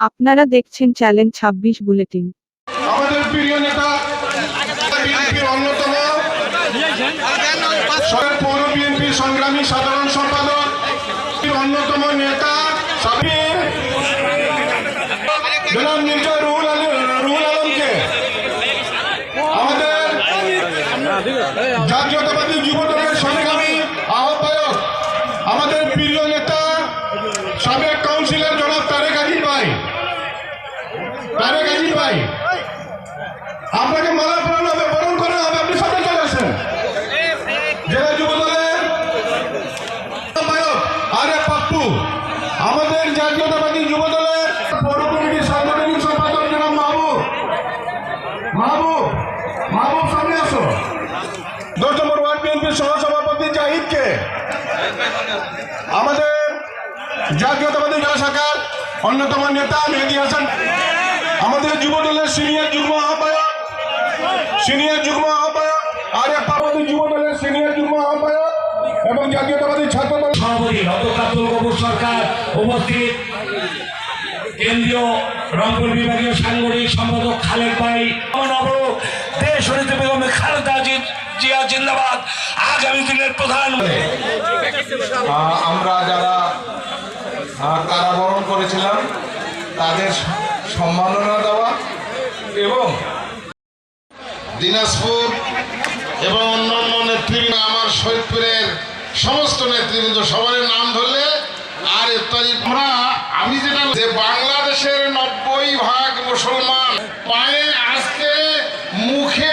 আপনারা দেখছেন চ্যালেঞ্জ ছাব্বিশ বুলেটিন। আমাদের প্রিয় নেতা অন্যতম পৌর সংগ্রামী সাধারণ সম্পাদক অন্যতম নেতা জাতীয়তাবাদী সংগ্রামী আহ্বায়ক, আমাদের প্রিয় নেতা সাবেক কাউন্সিলর জনাব তারেক আজিজ ভাই ভাই আপনাকে মালা পরানো হবে, বরণ করা হবে, আপনি সাথে চলে আসেন। আমাদের জাতীয়তাবাদী যুব দলের পৌর কমিটির সাংগঠনিক সম্পাদক জনাব মাহবুব। মাহবুব মাহবুব, সামনে আসো। দশ নম্বর ওয়ার্ড আমাদের জাতীয়তাবাদী অন্যতম নেতা মেহেদি হাসান আমাদের যুব দলের সিনিয়র যুগ্ম আহ্বায়ক সিনিয়র যুগ্ম আহ্বায়ক আরে পার্বতী যুব দলের সিনিয়র যুগ্ম আহ্বায়ক এবং জাতীয়তাবাদী ছাত্র দল সভাপতি রতকাত কপুর সরকার উপস্থিত। কেন্দ্রীয় রংপুর বিভাগীয় সাংগঠনিক সম্পাদক খালেক ভাই। দেশ হরিত বেগমে খালেদা জিয়া জিন্দাবাদ। আগামী দিনের প্রধান আমরা যারা কারাবরণ করেছিলাম তাদের সম্মাননা দেওয়া এবং দিনাজপুর এবং অন্যান্য নেতৃবৃন্দ, আমার শহীদপুরের সমস্ত নেতৃবৃন্দ সবার নাম ধরলে আর ইত্যাদি আমরা আমি যেটা যে বাংলাদেশের নব্বই ভাগ মুসলমান পায়ে আজকে মুখে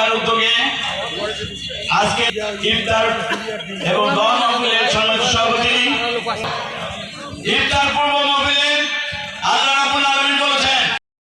সরকার উদ্যোগে আজকে ইফতার এবং দল সভাপতি। ইফতার পূর্ব